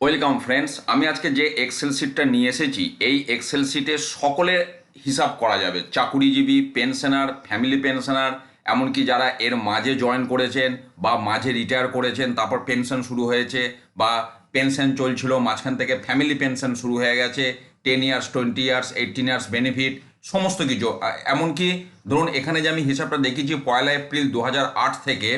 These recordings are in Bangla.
ওয়েলকাম ফ্রেন্ডস, আমি আজকে যে এক্সেল শিটটা নিয়ে এসেছি, এই এক্সেল শিটে সকলের হিসাব করা যাবে। চাকুরিজীবী পেনশনার ফ্যামিলি পেনশনার এমনকি যারা এর মাঝে জয়েন করেছেন বা মাঝে রিটায়ার করেছেন, তারপর পেনশন শুরু হয়েছে বা পেনশন চলছিল, মাঝখান থেকে ফ্যামিলি পেনশন শুরু হয়ে গেছে ten years twenty years eighteen years benefit সমস্ত কিছু। এমনকি ধরুন, এখানে যে আমি হিসাবটা দেখেছি পয়লা এপ্রিল দু হাজার আট থেকে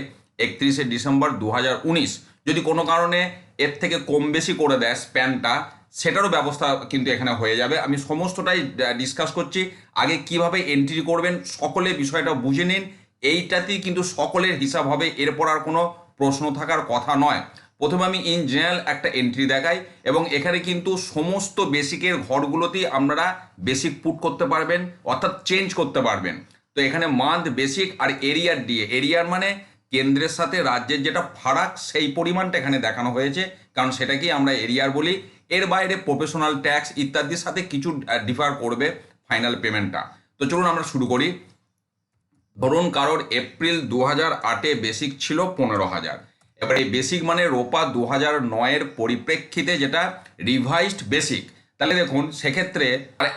একত্রিশে ডিসেম্বর দু হাজার উনিশ যদি কোনো কারণে এর থেকে কম বেশি করে দেয় স্প্যানটা, সেটারও ব্যবস্থা কিন্তু এখানে হয়ে যাবে। আমি সমস্তটাই ডিসকাস করছি। আগে কীভাবে এন্ট্রি করবেন, সকলে বিষয়টা বুঝে নিন। এইটাতেই কিন্তু সকলের হিসাব হবে, এরপর আর কোনো প্রশ্ন থাকার কথা নয়। প্রথমে আমি ইন জেনারেল একটা এন্ট্রি দেখাই এবং এখানে কিন্তু সমস্ত বেসিকের ঘরগুলোতেই আপনারা বেসিক পুট করতে পারবেন, অর্থাৎ চেঞ্জ করতে পারবেন। তো এখানে মান্থ বেসিক আর এরিয়ার দিয়ে এরিয়ার মানে কেন্দ্রের সাথে রাজ্যের যেটা ফারাক, সেই পরিমাণটা এখানে দেখানো হয়েছে। কারণ সেটাকেই আমরা এরিয়ার বলি। এর বাইরে প্রফেশনাল ট্যাক্স ইত্যাদির সাথে কিছু ডিফার করবে ফাইনাল পেমেন্টটা তো চলুন আমরা শুরু করি। ধরুন কারোর এপ্রিল দু হাজার আটে বেসিক ছিল পনেরো হাজার। এবার এই বেসিক মানে রোপা দু হাজার নয়ের পরিপ্রেক্ষিতে যেটা রিভাইজড বেসিক তাহলে দেখুন, সেক্ষেত্রে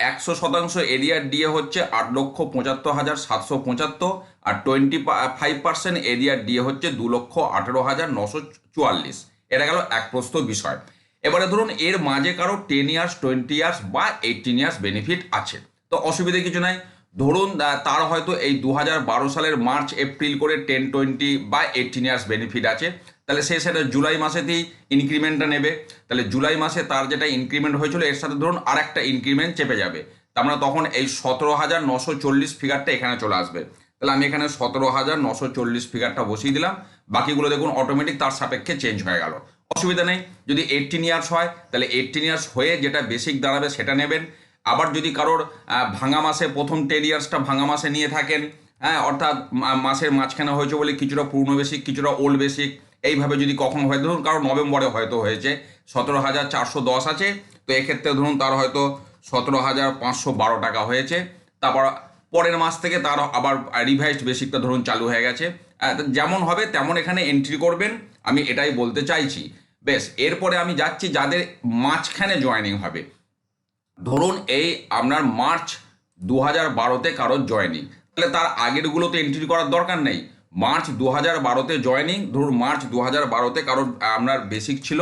একশো শতাংশ এরিয়ার ডিএ হচ্ছে আট লক্ষ পঁচাত্তর হাজার সাতশো পঁচাত্তর আর twenty five percent arrear DA হচ্ছে দু লক্ষ আঠেরো হাজার নশো চুয়াল্লিশ। এটা গেল এক প্রস্ত বিষয়। এবারে ধরুন, এর মাঝে কারও টেন ইয়ার্স টোয়েন্টি ইয়ার্স বা এইটিন ইয়ার্স বেনিফিট আছে। তো অসুবিধে কিছু নাই। ধরুন তার হয়তো এই দু হাজার বারো সালের মার্চ, এপ্রিল করে টেন টোয়েন্টি বা এইটিন ইয়ার্স বেনিফিট আছে। তাহলে সে সেটা জুলাই মাসেতেই ইনক্রিমেন্টটা নেবে। তাহলে জুলাই মাসে তার যেটা ইনক্রিমেন্ট হয়েছিল, এর সাথে ধরুন আর একটা ইনক্রিমেন্ট চেপে যাবে। মানে তখন এই সতেরো হাজার নশো চল্লিশ ফিগারটা এখানে চলে আসবে। তাহলে আমি এখানে সতেরো হাজার নশো চল্লিশ ফিগারটা বসিয়ে দিলাম। বাকিগুলো দেখুন অটোমেটিক তার সাপেক্ষে চেঞ্জ হয়ে গেল। অসুবিধা নেই। যদি এইটিন ইয়ার্স হয়, তাহলে এইটিন ইয়ার্স হয়ে যেটা বেসিক দাঁড়াবে সেটা নেবেন। আবার যদি কারোর ভাঙা মাসে, প্রথম টেন ইয়ার্সটা ভাঙা মাসে নিয়ে থাকেন হ্যাঁ অর্থাৎ মাসের মাঝখানে হয়েছে বলে কিছুটা পুরনো বেসিক কিছুটা ওল্ড বেসিক এইভাবে যদি কখনো হয়, ধরুন কারও নভেম্বরে হয়তো হয়েছে, সতেরো হাজার চারশো দশ আছে, তো এক্ষেত্রে ধরুন তার হয়তো সতেরো হাজার পাঁচশো বারো টাকা হয়েছে, তারপর পরের মাস থেকে তার আবার রিভাইসড বেসিকটা ধরুন চালু হয়ে গেছে যেমন হবে তেমন এখানে এন্ট্রি করবেন, আমি এটাই বলতে চাইছি। বেশ, এরপরে আমি যাচ্ছি যাদের মাঝখানে জয়েনিং হবে। ধরুন এই আপনার মার্চ দু হাজার বারোতে কারোর জয়েনিং তাহলে তার আগেরগুলো তো এন্ট্রি করার দরকার নেই। মার্চ দু হাজার বারোতে জয়েনিং ধরুন মার্চ দু হাজার বারোতে কারোর, আপনার বেসিক ছিল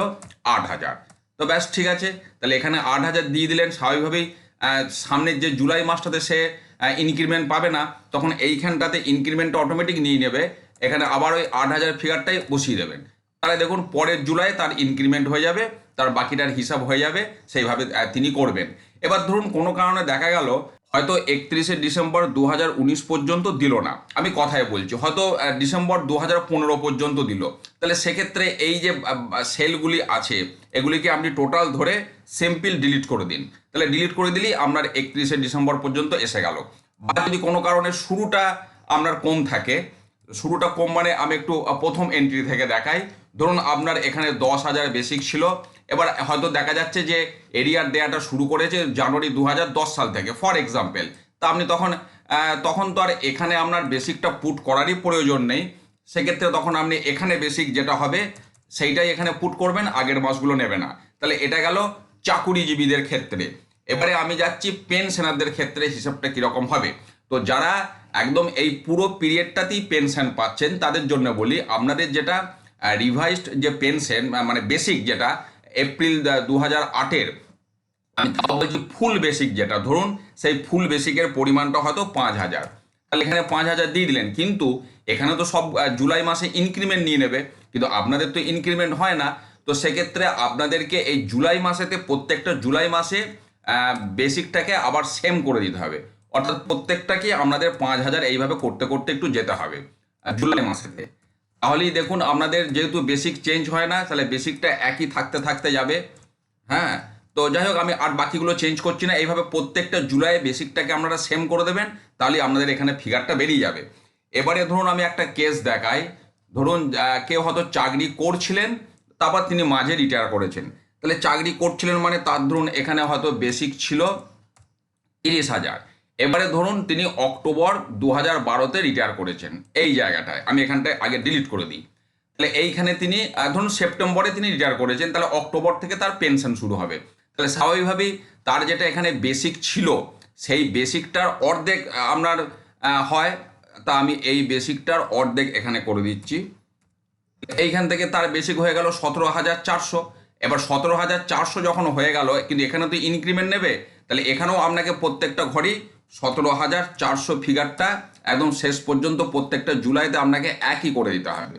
আট হাজার। তো ব্যাস, ঠিক আছে? তাহলে এখানে আট হাজার দিয়ে দিলেন, স্বাভাবিকভাবেই সামনের যে জুলাই মাসটাতে সে ইনক্রিমেন্ট পাবে না, তখন এইখানটাতে ইনক্রিমেন্টটা অটোমেটিক নিয়ে নেবে, এখানে আবার ওই আট হাজার ফিগারটাই বসিয়ে দেবেন। তাহলে দেখুন, পরের জুলাই তার ইনক্রিমেন্ট হয়ে যাবে তার বাকিটার হিসাব হয়ে যাবে, সেইভাবে তিনি করবেন। এবার ধরুন কোনো কারণে দেখা গেল, হয়তো একত্রিশে ডিসেম্বর দু হাজার উনিশ পর্যন্ত দিল না। আমি কথায় বলছি, হয়তো ডিসেম্বর দু হাজার পনেরো পর্যন্ত দিল। তাহলে সেক্ষেত্রে এই যে সেলগুলি আছে, এগুলিকে আপনি টোটাল ধরে সিম্পল ডিলিট করে দিন। তাহলে ডিলিট করে দিলেই আপনার একত্রিশে ডিসেম্বর পর্যন্ত এসে গেল। বা যদি কোনো কারণে শুরুটা আপনার কম থাকে শুরুটা কম মানে আমি একটু প্রথম এন্ট্রি থেকে দেখাই। ধরুন আপনার এখানে দশ হাজার বেসিক ছিল, এবার হয়তো দেখা যাচ্ছে যে এরিয়ার দেয়াটা শুরু করেছে জানুয়ারি দু হাজার দশ সাল থেকে ফর এক্সাম্পল তা আপনি তখন তখন তো আর এখানে আপনার বেসিকটা পুট করারই প্রয়োজন নেই। সেক্ষেত্রে তখন আপনি এখানে বেসিক যেটা হবে, সেইটাই এখানে পুট করবেন, আগের মাসগুলো নেবে না। তাহলে এটা গেল চাকুরিজীবীদের ক্ষেত্রে। এবারে আমি যাচ্ছি পেনশনারদের ক্ষেত্রে হিসাবটা কীরকম হবে। তো যারা একদম এই পুরো পিরিয়ডটাতেই পেনশন পাচ্ছেন। তাদের জন্য বলি, আপনাদের যেটা রিভাইজড যে পেনশন মানে বেসিক যেটা এপ্রিল দু হাজার আটের, আমি তাও বলছি ফুল বেসিক যেটা। ধরুন, সেই ফুল বেসিকের পরিমাণটা হয়তো পাঁচ হাজার। তাহলে এখানে পাঁচ হাজার দিয়ে দিলেন। কিন্তু এখানে তো সব জুলাই মাসে ইনক্রিমেন্ট নিয়ে নেবে। কিন্তু আপনাদের তো ইনক্রিমেন্ট হয় না। তো সেক্ষেত্রে আপনাদেরকে এই জুলাই মাসেতে, প্রত্যেকটা জুলাই মাসে বেসিকটাকে আবার সেম করে দিতে হবে। অর্থাৎ প্রত্যেকটাকে আপনাদের পাঁচ হাজার এইভাবে করতে করতে একটু যেতে হবে জুলাই মাসেতে। তাহলেই দেখুন আপনাদের যেহেতু বেসিক চেঞ্জ হয় না, তাহলে বেসিকটা একই থাকতে থাকতে যাবে। হ্যাঁ তো যাই হোক, আমি আর বাকিগুলো চেঞ্জ করছি না। এইভাবে প্রত্যেকটা জুলাই বেসিকটাকে আপনারা সেম করে দেবেন, তাহলে আপনাদের এখানে ফিগারটা বেরিয়ে যাবে। এবারে ধরুন আমি একটা কেস দেখাই। ধরুন কেউ হয়তো চাকরি করছিলেন, তারপর তিনি মাঝে রিটায়ার করেছেন। তাহলে চাকরি করছিলেন মানে তার ধরুন এখানে হয়তো বেসিক ছিল তিরিশ হাজার। এবারে ধরুন তিনি অক্টোবর দু হাজার বারোতে রিটায়ার করেছেন, এই জায়গাটায়, আমি এখানটায় আগে ডিলিট করে দিই। তাহলে এইখানে তিনি ধরুন সেপ্টেম্বরে তিনি রিটায়ার করেছেন, তাহলে অক্টোবর থেকে তার পেনশন শুরু হবে। তাহলে স্বাভাবিকভাবেই তার যেটা এখানে বেসিক ছিল, সেই বেসিকটার অর্ধেক আপনার হয়, তা আমি এই বেসিকটার অর্ধেক এখানে করে দিচ্ছি। এইখান থেকে তার বেসিক হয়ে গেল সতেরো হাজার চারশো। এবার সতেরো হাজার চারশো যখন হয়ে গেল, কিন্তু এখানে তো ইনক্রিমেন্ট নেবে, তাহলে এখানেও আপনাকে প্রত্যেকটা ঘরই সতেরো হাজার চারশো ফিগারটা একদম শেষ পর্যন্ত প্রত্যেকটা জুলাইতে আপনাকে একই করে দিতে হবে।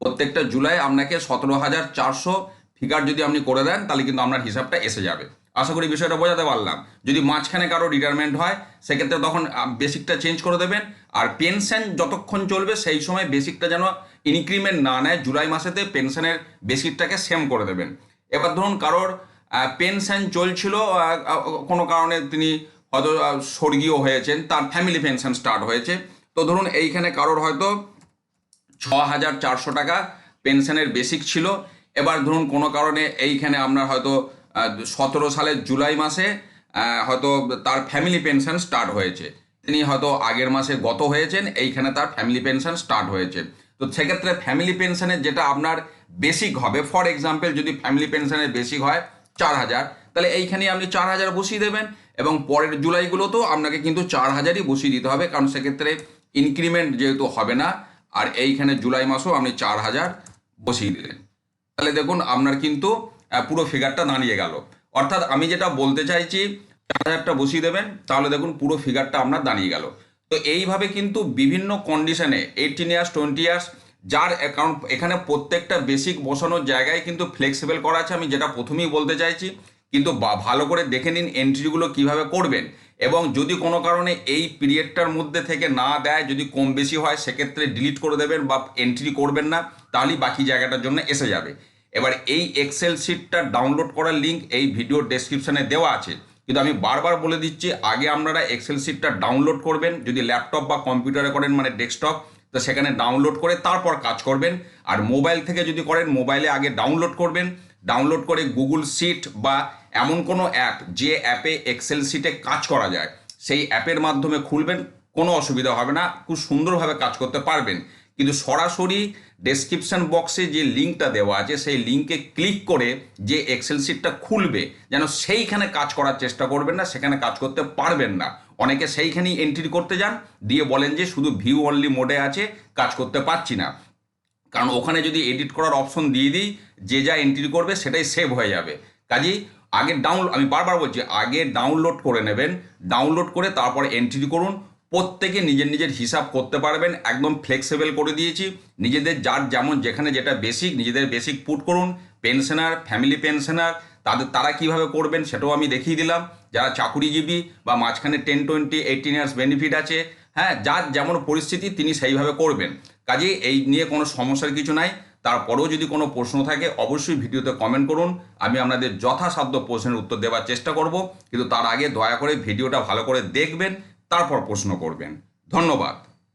প্রত্যেকটা জুলাই আপনাকে সতেরো হাজার চারশো ফিগার যদি আপনি করে দেন, তাহলে কিন্তু আপনার হিসাবটা এসে যাবে। আশা করি বিষয়টা বোঝাতে পারলাম। যদি মাঝখানে কারও রিটায়ারমেন্ট হয়, সেক্ষেত্রে তখন বেসিকটা চেঞ্জ করে দেবেন। আর পেনশন যতক্ষণ চলবে, সেই সময় বেসিকটা যেন ইনক্রিমেন্ট না নেয়, জুলাই মাসেতে পেনশনের বেসিকটাকে সেম করে দেবেন। এবার ধরুন কারোর পেনশন চলছিল কোনো কারণে তিনি হয়তো স্বর্গীয় হয়েছেন, তার ফ্যামিলি পেনশন স্টার্ট হয়েছে। তো ধরুন, এইখানে কারোর হয়তো ছ হাজার চারশো টাকা পেনশনের বেসিক ছিল। এবার ধরুন, কোনো কারণে এইখানে আপনার হয়তো সতেরো সালের জুলাই মাসে হয়তো তার ফ্যামিলি পেনশন স্টার্ট হয়েছে। তিনি হয়তো আগের মাসে গত হয়েছেন, এইখানে তার ফ্যামিলি পেনশন স্টার্ট হয়েছে। তো সেক্ষেত্রে ফ্যামিলি পেনশনের যেটা আপনার বেসিক হবে ফর এক্সাম্পল যদি ফ্যামিলি পেনশনের বেসিক হয়, চার হাজার তাহলে এইখানে আপনি চার হাজার বসিয়ে দেবেন এবং পরের জুলাইগুলোতেও আপনাকে কিন্তু চার হাজারই বসিয়ে দিতে হবে, কারণ সেক্ষেত্রে ইনক্রিমেন্ট যেহেতু হবে না, আর এইখানে জুলাই মাসেও আপনি চার হাজার বসিয়ে দিলেন। তাহলে দেখুন আপনার কিন্তু পুরো ফিগারটা দাঁড়িয়ে গেল। অর্থাৎ আমি যেটা বলতে চাইছি, চার হাজারটা বসিয়ে দেবেন, তাহলে দেখুন পুরো ফিগারটা আপনার দাঁড়িয়ে গেল। তো এইভাবে কিন্তু বিভিন্ন কন্ডিশনে এইটিন ইয়ার্স টোয়েন্টি ইয়ার্স যার অ্যাকাউন্ট এখানে প্রত্যেকটা বেসিক বসানোর জায়গায় কিন্তু ফ্লেক্সিবল করা আছে, আমি যেটা প্রথমেই বলতে চাইছি। কিন্তু ভালো করে দেখে নিন এন্ট্রিগুলো কীভাবে করবেন। এবং যদি কোনো কারণে এই পিরিয়ডটার মধ্যে থেকে না দেয়, যদি কম বেশি হয়, সেক্ষেত্রে ডিলিট করে দেবেন বা এন্ট্রি করবেন না, তাহলেই বাকি জায়গাটার জন্য এসে যাবে। এবার এই এক্সেল শিটটা ডাউনলোড করার লিঙ্ক এই ভিডিও ডেসক্রিপশনে দেওয়া আছে। কিন্তু আমি বারবার বলে দিচ্ছি, আগে আপনারা এক্সেল শিটটা ডাউনলোড করবেন, যদি ল্যাপটপ বা কম্পিউটারে করেন মানে ডেস্কটপ তো সেখানে ডাউনলোড করে তারপর কাজ করবেন। আর মোবাইল থেকে যদি করেন মোবাইলে আগে ডাউনলোড করবেন। ডাউনলোড করে গুগল সিট বা এমন কোনো অ্যাপ যে অ্যাপে এক্সেল শিটে কাজ করা যায়, সেই অ্যাপের মাধ্যমে খুলবেন, কোনো অসুবিধা হবে না, খুব সুন্দরভাবে কাজ করতে পারবেন। কিন্তু সরাসরি ডেসক্রিপশন বক্সে যে লিঙ্কটা দেওয়া আছে, সেই লিঙ্কে ক্লিক করে যে এক্সেল শিটটা খুলবে, যেন সেইখানে কাজ করার চেষ্টা করবেন না, সেখানে কাজ করতে পারবেন না। অনেকে সেইখানেই এন্ট্রি করতে যান, দিয়ে বলেন যে শুধু ভিউ অনলি মোডে আছে, কাজ করতে পারছি না। কারণ ওখানে যদি এডিট করার অপশন দিয়ে দিই, যে যা এন্ট্রি করবে সেটাই সেভ হয়ে যাবে। কাজেই আগে ডাউনলোড আমি বারবার বলছি, আগে ডাউনলোড করে নেবেন ডাউনলোড করে তারপর এন্ট্রি করুন, প্রত্যেকে নিজের নিজের হিসাব করতে পারবেন, একদম ফ্লেক্সিবল করে দিয়েছি। নিজেদের যার যেমন যেখানে যেটা বেসিক নিজেদের বেসিক পুট করুন পেনশনার ফ্যামিলি পেনশনার তাদের, তারা কীভাবে করবেন সেটাও আমি দেখিয়ে দিলাম। যারা চাকুরিজীবী বা মাঝখানে ten twenty eighteen years benefit আছে হ্যাঁ যার যেমন পরিস্থিতি তিনি সেইভাবে করবেন। কাজে এই নিয়ে কোনো সমস্যার কিছু নাই। তারপরেও যদি কোনো প্রশ্ন থাকে, অবশ্যই ভিডিওতে কমেন্ট করুন। আমি আপনাদের যথাসাধ্য প্রশ্নের উত্তর দেওয়ার চেষ্টা করব। কিন্তু তার আগে দয়া করে ভিডিওটা ভালো করে দেখবেন, তারপর প্রশ্ন করবেন। ধন্যবাদ।